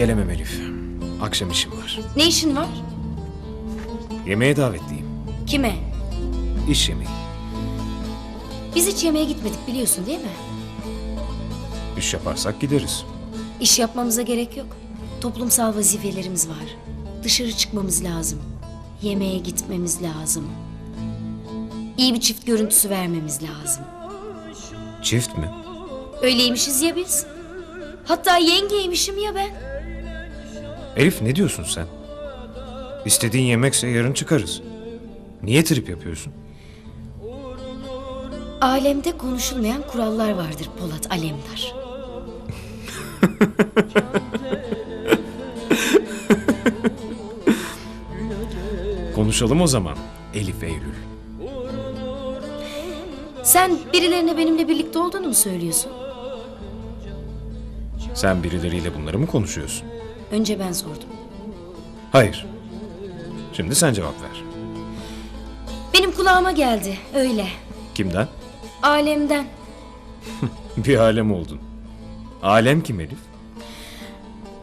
Gelemem Elif. Akşam işim var. Ne işin var? Yemeğe davetliyim. Kime? İş yemeği. Biz hiç yemeğe gitmedik biliyorsun değil mi? İş yaparsak gideriz. İş yapmamıza gerek yok. Toplumsal vazifelerimiz var. Dışarı çıkmamız lazım. Yemeğe gitmemiz lazım. İyi bir çift görüntüsü vermemiz lazım. Çift mi? Öyleymişiz ya biz. Hatta yengeymişim ya ben. Elif ne diyorsun sen? İstediğin yemekse yarın çıkarız. Niye trip yapıyorsun? Alemde konuşulmayan kurallar vardır Polat Alemdar. Konuşalım o zaman. Elif Eylül. Sen birilerine benimle birlikte olduğunu mu söylüyorsun? Sen birileriyle bunları mı konuşuyorsun? Önce ben sordum. Hayır. Şimdi sen cevap ver. Benim kulağıma geldi öyle. Kimden? Alemden. Bir alem oldun. Alem kim Elif?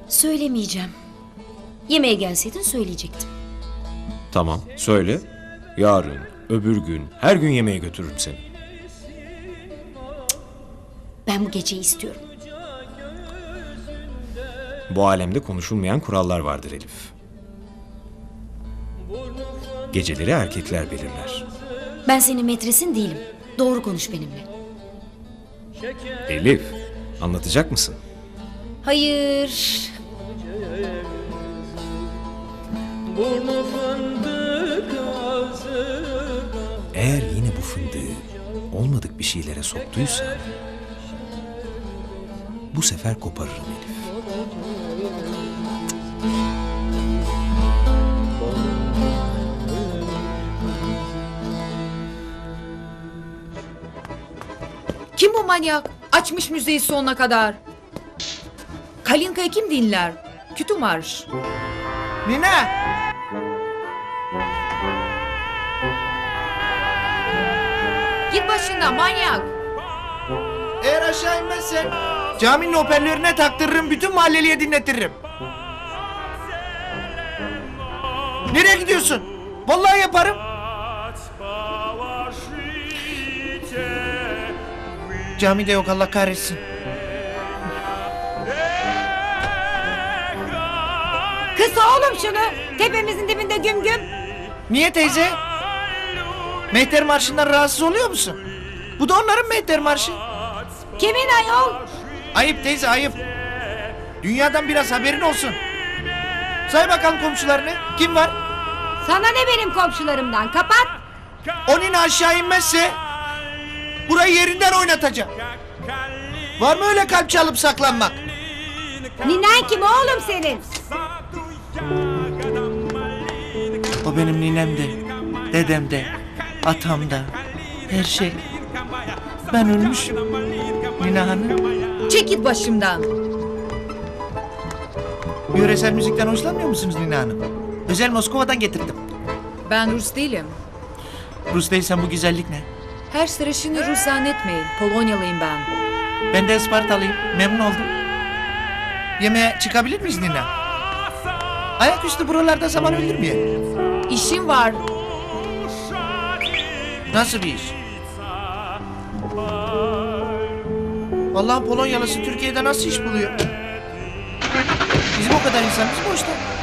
Söylemeyeceğim. Yemeğe gelseydin söyleyecektim. Tamam söyle. Yarın, öbür gün, her gün yemeğe götürürüm seni. Ben bu geceyi istiyorum. Bu alemde konuşulmayan kurallar vardır Elif. Geceleri erkekler belirler. Ben senin metresin değilim. Doğru konuş benimle. Elif, anlatacak mısın? Hayır. Burnu fındık ağzı Eğer yine bu fındığı olmadık bir şeylere soktuysa... ...bu sefer koparırım Elif. Manyak? Açmış müziği sonuna kadar. Kalinka'yı kim dinler? Kütü marş. Nine! Git başından manyak. Eğer aşağı inmezsen caminin hoparlörüne taktırırım bütün mahalleliye dinletirim. Nereye gidiyorsun? Vallahi yaparım. Camide yok Allah kahretsin. Kısa oğlum şunu. Tepemizin dibinde güm güm. Niye teyze? Mehter Marşı'ndan rahatsız oluyor musun? Bu da onların Mehter Marşı. Kimin ayol? Ayıp teyze ayıp. Dünyadan biraz haberin olsun. Say bakalım komşularını. Kim var? Sana ne benim komşularımdan? Kapat. Onun aşağı inmezse burayı yerinden oynatacağım. Var mı öyle kalp çalıp saklanmak? Ninen kim oğlum senin? O benim ninem de, dedem de, atam da, her şey. Ben ölmüşüm. Nina Hanım, Çek git başımdan. yöresel müzikten hoşlanmıyor musunuz Nina Hanım? Özel Moskova'dan getirdim. Ben Rus değilim. Rus değilsen bu güzellik ne? Her sıraşını Rus zannetmeyin. Polonyalıyım ben. Ben de Ispartalıyım, memnun oldum. Yemeğe çıkabilir miyiz Nina? Ayaküstü buralarda zaman öldürmeyelim. İşim var. Nasıl bir iş? Vallahi Polonyalısı Türkiye'de nasıl iş buluyor? Bizim o kadar insanımız boşta.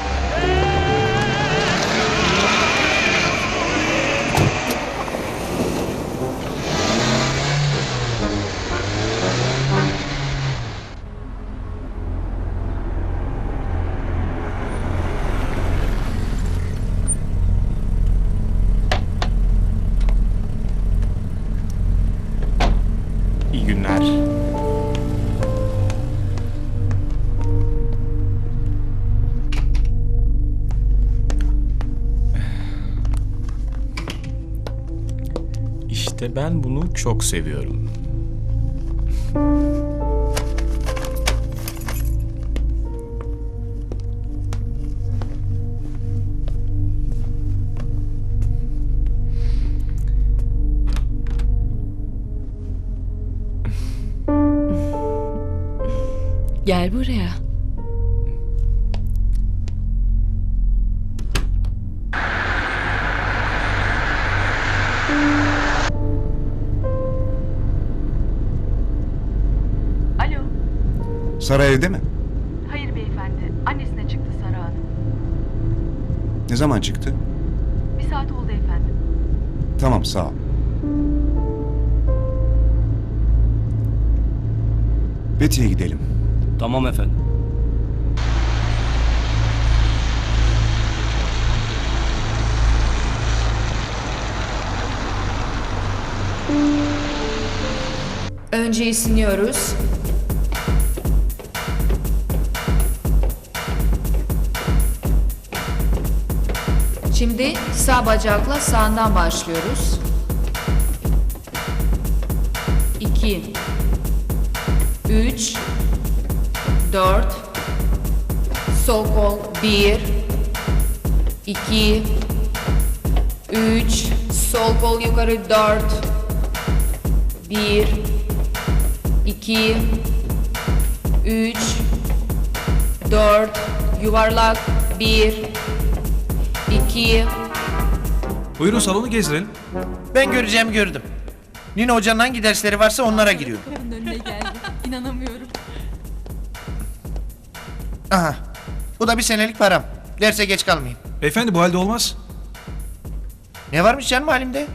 İyi günler. İşte ben bunu çok seviyorum. Gel buraya. Alo. Sara evde mi? Hayır beyefendi. Annesine çıktı Sara Hanım. Ne zaman çıktı? Bir saat oldu efendim. Tamam sağ ol. Beti'ye gidelim. Tamam efendim. Önce isiniyoruz. Şimdi sağ bacakla sağından başlıyoruz. 2 3 4 Sol kol 1 2 3 Sol kol yukarı 4 1 2 3 4 yuvarlak 1 2 Buyurun salonu gezdirelim. Ben göreceğimi gördüm. Nine hocanın hangi dersleri varsa onlara giriyor. önüne geldi. İnanamıyorum. Aha. Bu da bir senelik param. Derse geç kalmayayım. Beyefendi bu halde olmaz. Ne varmış canım halimde?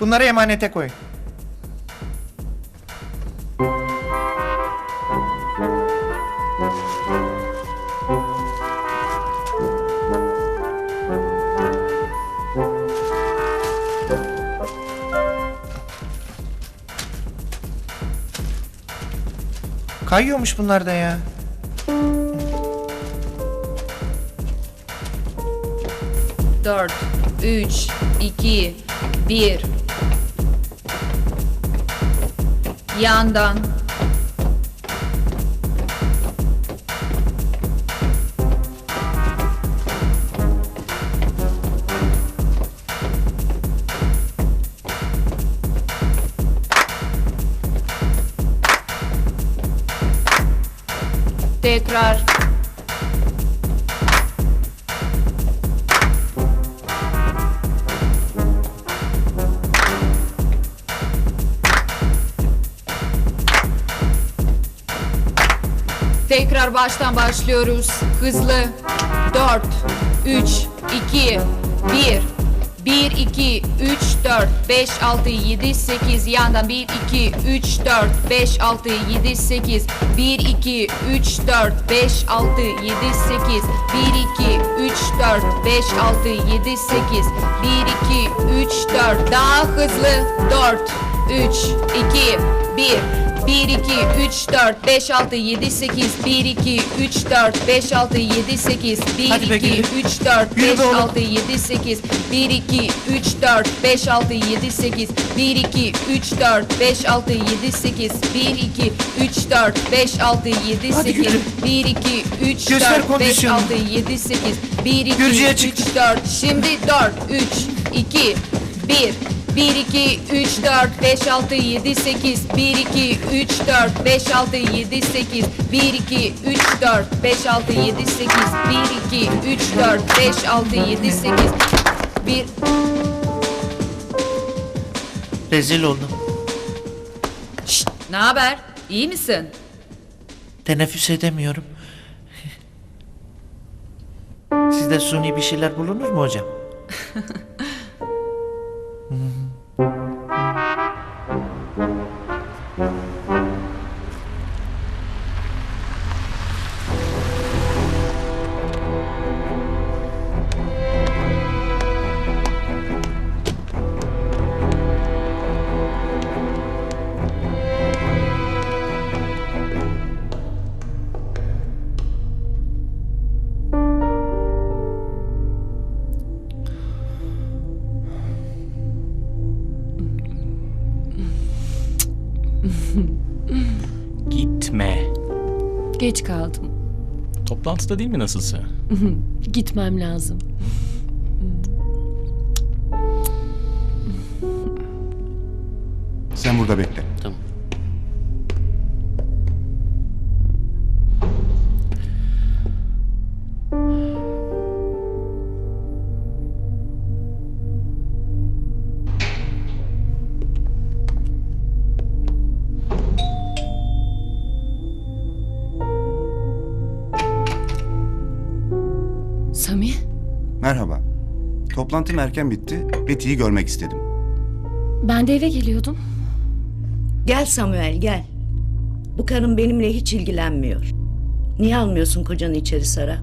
Bunları emanete koy. Kayıyormuş bunlar da ya. Dört, üç, iki, bir. Yandan. Tekrar. Tekrar baştan başlıyoruz. Hızlı. 4, 3, 2, 1. 1, 2, 3, 4, 5, 6, 7, 8. Yandan 1, 2, 3, 4, 5, 6, 7, 8. 1, 2, 3, 4, 5, 6, 7, 8. 1, 2, 3, 4, 5, 6, 7, 8. 1, 2, 3, 4. Daha hızlı. 4, 3, 2, 1. 1, 2, 3, 4, 5, 6, 7, 8 1, 2, 3, 4, 5, 6, 7, 8 1, Hadi be 2, gülüm. 3, 4, Yürü 5, be oğlum. 6, 7, 8 1, 2, 3, 4, 5, 6, 7, 8 1, 2, 3, 4, 5, 6, 7, 8 1, 2, 3, 4, 5, 6, 7, Hadi 8 gülüm. 1, 2, 3, Göster 4, 5, kondisyonunu. 6, 7, 8 1, 2, Gürcüye 3, çıktı. 4 Şimdi 4, 3, 2, 1 1, 2, 3, 4, 5, 6, 7, 8 1, 2, 3, 4, 5, 6, 7, 8 1, 2, 3, 4, 5, 6, 7, 8 1, 2, 3, 4, 5, 6, 7, 8 1 Rezil oldum. Şşt, ne haber? İyi misin? Teneffüs edemiyorum. Sizde suni bir şeyler bulunur mu hocam? Gitme. Geç kaldım. Toplantıda değil mi nasılsa? Gitmem lazım. Sen burada bekle. Merhaba. Toplantım erken bitti. Betty'yi görmek istedim. Ben de eve geliyordum. Gel Samuel gel. Bu karın benimle hiç ilgilenmiyor. Niye almıyorsun kocanı içeri Sara?